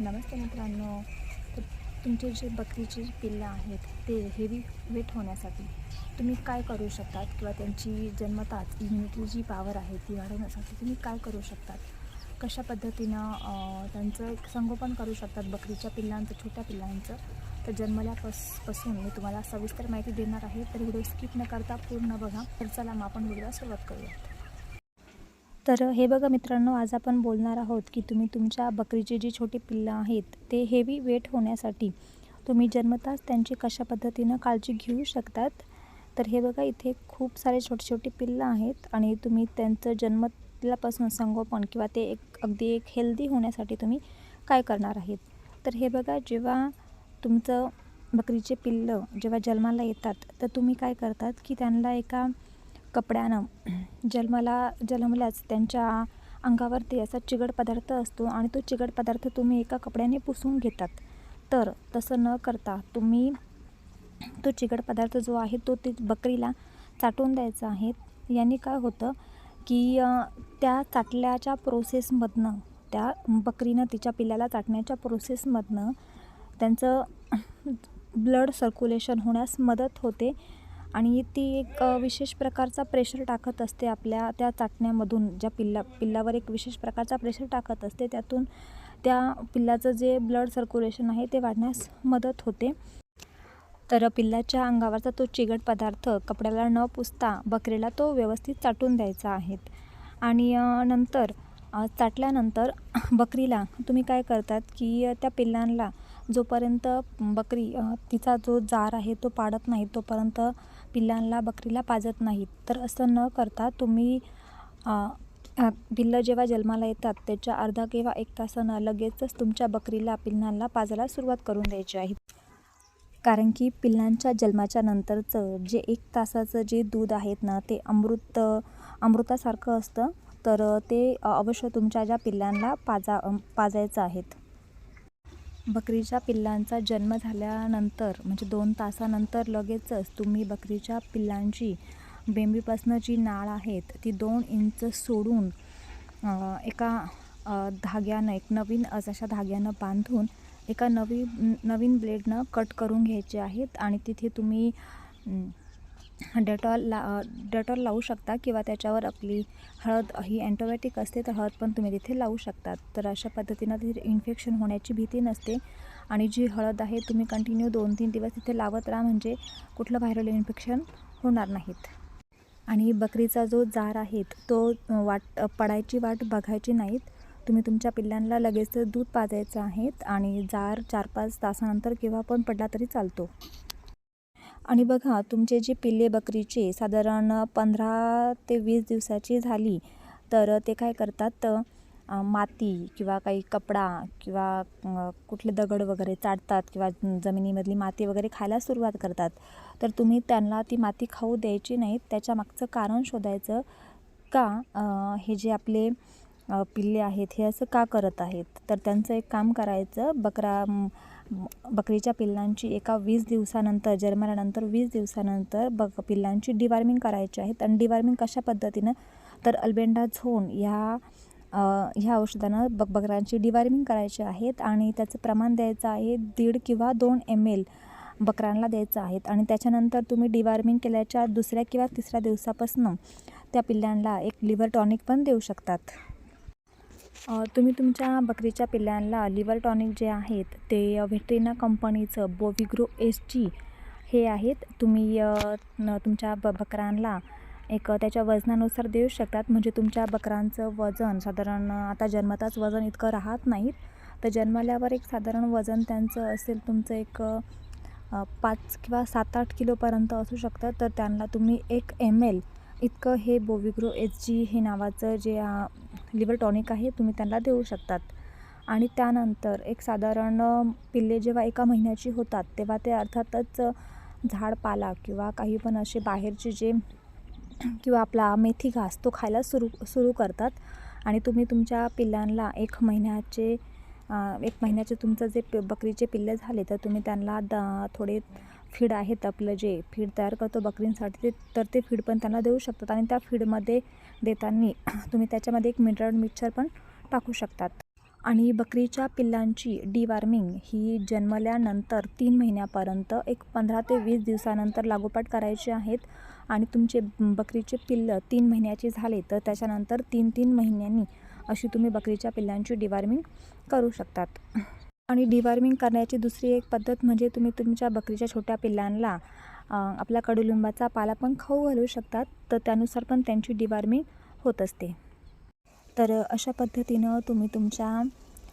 नमस्ते मित्रांनो. तर तुमचे जे बकरीचे पिल्लं आहेत ते हेवी वेट होण्यासाठी तुम्ही काय करू शकतात? किंवा त्यांची जन्मताच इम्युनिटी जी पॉवर आहे ती वाढवण्यासाठी तुम्ही काय करू शकतात? कशा पद्धतीनं त्यांचं एक संगोपन करू शकतात बकरीच्या पिल्लांचं छोट्या पिल्लांचं? तर जन्मल्यापासपासून मी तुम्हाला सविस्तर माहिती देणार आहे. तर व्हिडिओ स्किप न करता पूर्ण बघा. तर चला मग आपण व्हिडिओला सुरुवात करूयात. तर हे बघा मित्रांनो आज आपण बोलणार आहोत की तुम्ही तुमच्या बकरीची जी छोटी पिल्लं आहेत ते हेवी वेट होण्यासाठी तुम्ही जन्मताच त्यांची कशा पद्धतीनं काळजी घेऊ शकतात? तर हे बघा इथे खूप सारे छोटे छोटे पिल्लं आहेत आणि तुम्ही त्यांचं जन्मल्यापासून संगोपन किंवा ते एक अगदी एक हेल्दी होण्यासाठी तुम्ही काय करणार आहेत? तर हे बघा जेव्हा तुमचं बकरीचे पिल्लं जेव्हा जन्माला येतात तर तुम्ही काय करतात की त्यांना एका कपड्यानं. जन्मला जन्मल्याच त्यांच्या अंगावरती असा चिकट पदार्थ असतो आणि तो चिकट पदार्थ तुम्ही एका कपड्याने पुसून घेतात. तर तसं न करता तुम्ही तो चिकट पदार्थ जो आहे तो ती बकरीला चाटून द्यायचा आहे. याने काय होतं की त्या चाटल्याच्या प्रोसेसमधनं त्या बकरीनं तिच्या पिल्लाला चाटण्याच्या प्रोसेसमधनं त्यांचं ब्लड सर्क्युलेशन होण्यास मदत होते. आणि ती एक विशेष प्रकारचा प्रेशर टाकत असते आपल्या त्या चाटण्यामधून. ज्या पिल्ला पिल्लावर एक विशेष प्रकारचा प्रेशर टाकत असते त्यातून त्या पिल्लाचं जे ब्लड सर्क्युलेशन आहे ते वाढण्यास मदत होते. तर पिल्लाच्या अंगावरचा तो चिकट पदार्थ कपड्याला न पुसता बकरीला तो व्यवस्थित चाटून द्यायचा आहे. आणि नंतर चाटल्यानंतर बकरीला तुम्ही काय करतात की त्या पिल्लांना जोपर्यंत बकरी तिचा जो जार आहे तो पाडत नाही तोपर्यंत पिल्लांना बकरीला पाजत नाहीत. तर असं न करता तुम्ही पिल्लं जेव्हा जन्माला येतात त्याच्या अर्धा किंवा एक तासानं लगेचच तुमच्या बकरीला पिल्लांना पाजायला सुरुवात करून द्यायची आहे. कारण की पिल्लांच्या जन्माच्या नंतरचं जे एक तासाचं जे दूध आहेत ना ते अमृत अमृतासारखं असतं. तर ते अवश्य तुमच्या ज्या पिल्लांना पाजा पाजायचं आहेत. बकरीच्या पिल्लांचा जन्म झाल्यानंतर म्हणजे दोन तासानंतर लगेचच तुम्ही बकरीच्या पिल्लांची बेंबीपासनं जी नाळ आहेत ती दोन इंच सोडून एका धाग्यानं एक नवीन अशा धाग्यानं बांधून एका नवी नवीन ब्लेडनं कट करून घ्यायचे आहेत आणि तिथे तुम्ही डेटॉल ला डेटॉल लावू शकता किंवा त्याच्यावर आपली हळद ही अँटोबॅटिक असते तर हळद पण तुम्ही तिथे लावू शकतात. तर अशा पद्धतीनं तिथे इन्फेक्शन होण्याची भीती नसते. आणि जी हळद आहे तुम्ही कंटिन्यू दोन तीन दिवस तिथे लावत राहा म्हणजे कुठलं व्हायरल इन्फेक्शन होणार नाहीत. आणि बकरीचा जो जार आहे तो वाट पडायची वाट बघायची नाहीत. तुम्ही तुमच्या पिल्लांना लगेच दूध पाजायचं आहेत आणि जार चार पाच तासानंतर केव्हा पण पडला तरी चालतो. आणि बघा तुमचे जे पिल्ले बकरीचे साधारण पंधरा ते वीस दिवसाची झाली तर ते काय करतात? माती किंवा काही कपडा किंवा कुठले दगड वगैरे चाटतात किंवा जमिनीमधली माती वगैरे खायला सुरुवात करतात. तर तुम्ही त्यांना ती माती खाऊ द्यायची नाहीत त्याच्या मागचं कारण शोधायचं का? हे जे आपले पिल्ले आहेत हे असं का करत आहेत? तर त्यांचं एक काम करायचं बकरा बकरीच्या पिल्लांची एका वीस दिवसानंतर जन्मल्यानंतर वीस दिवसानंतर बक पिल्लांची डिवॉर्मिंग करायची आहेत आणि डिवॉर्मिंग कशा पद्धतीनं? तर अल्बेंडा झोन ह्या ह्या औषधानं बक बकरांची डिवॉर्मिंग करायची आहेत आणि त्याचं प्रमाण द्यायचं आहे दीड किंवा दोन एम एल बकऱ्यांना द्यायचं आहेत. आणि त्याच्यानंतर तुम्ही डिवॉर्मिंग केल्याच्या दुसऱ्या किंवा तिसऱ्या दिवसापासून त्या पिल्लांना एक लिव्हर टॉनिक पण देऊ शकतात. तुम्ही तुमच्या बकरीच्या पिल्लांना लिव्हर टॉनिक जे आहेत ते व्हेटरिना कंपनीचं बोविग्रो एस जी हे आहेत. तुम्ही तुमच्या ब बकरांना एक त्याच्या वजनानुसार देऊ शकतात. म्हणजे तुमच्या बकरांचं वजन साधारण आता जन्मताच वजन इतकं राहत नाहीत. तर जन्मल्यावर एक साधारण वजन त्यांचं असेल तुमचं एक पाच किंवा सात आठ किलोपर्यंत असू शकतं. तर त्यांना तुम्ही एक एम एल इतकं हे बोविग्रो एच जी हे नावाचं जे लिव्हर टॉनिक आहे तुम्ही त्यांना देऊ शकतात. आणि त्यानंतर एक साधारण पिल्ले जेव्हा एका महिन्याची होतात तेव्हा ते अर्थातच झाडपाला किंवा काही पण असे बाहेरचे जे किंवा आपला मेथी घास तो खायला सुरू सुरू करतात. आणि तुम्ही तुमच्या पिल्लांना एक महिन्याचे एक महिन्याचे तुमचं जे पि बकरीचे पिल्ले झाले तर तुम्ही त्यांना द थोडे फीड आहेत आपलं जे फीड तयार करतो बकरींसाठी ते तर ते फीड पण त्यांना देऊ शकतात आणि त्या फीडमध्ये देताना तुम्ही त्याच्यामध्ये एक मिनरल मिक्सर पण टाकू शकतात. आणि बकरीच्या पिल्लांची डिवॉर्मिंग ही जन्मल्यानंतर तीन महिन्यापर्यंत एक पंधरा ते वीस दिवसानंतर लागोपाठ करायची आहेत. आणि तुमचे बकरीचे पिल्लं तीन महिन्याचे झाले तर त्याच्यानंतर तीन तीन महिन्यांनी अशी तुम्ही बकरीच्या पिल्लांची डिवॉर्मिंग करू शकतात. आणि डिवॉर्मिंग करण्याची दुसरी एक पद्धत म्हणजे तुम्ही तुमच्या बकरीच्या छोट्या पिल्लांना आपला कडुलिंबाचा पाला पण खाऊ घालू शकतात तर त्यानुसार पण त्यांची डिवॉर्मिंग होत असते. तर अशा पद्धतीनं तुम्ही तुमच्या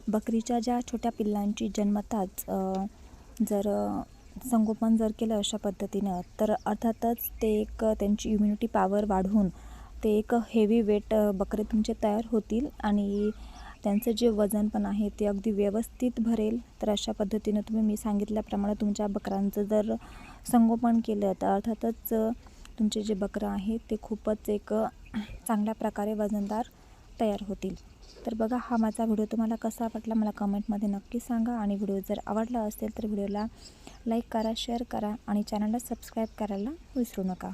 बकरीच्या ज्या छोट्या पिल्लांची जन्मताच जर संगोपन जर केलं अशा पद्धतीनं तर अर्थातच ते एक त्यांची इम्युनिटी पॉवर वाढवून ते एक हेवी वेट बकरे तुमचे तयार होतील आणि त्यांचं जे वजन पण आहे ते अगदी व्यवस्थित भरेल. तर अशा पद्धतीनं तुम्ही मी सांगितल्याप्रमाणे तुमच्या बकरांचं जर संगोपन केलं तर अर्थातच तुमचे जे बकरं आहेत ते खूपच एक चांगल्या प्रकारे वजनदार तयार होतील. तर बघा हा माझा व्हिडिओ तुम्हाला कसा वाटला मला कमेंटमध्ये नक्की सांगा. आणि व्हिडिओ जर आवडला असेल तर व्हिडिओला लाईक करा शेअर करा आणि चॅनलला सबस्क्राईब करायला विसरू नका.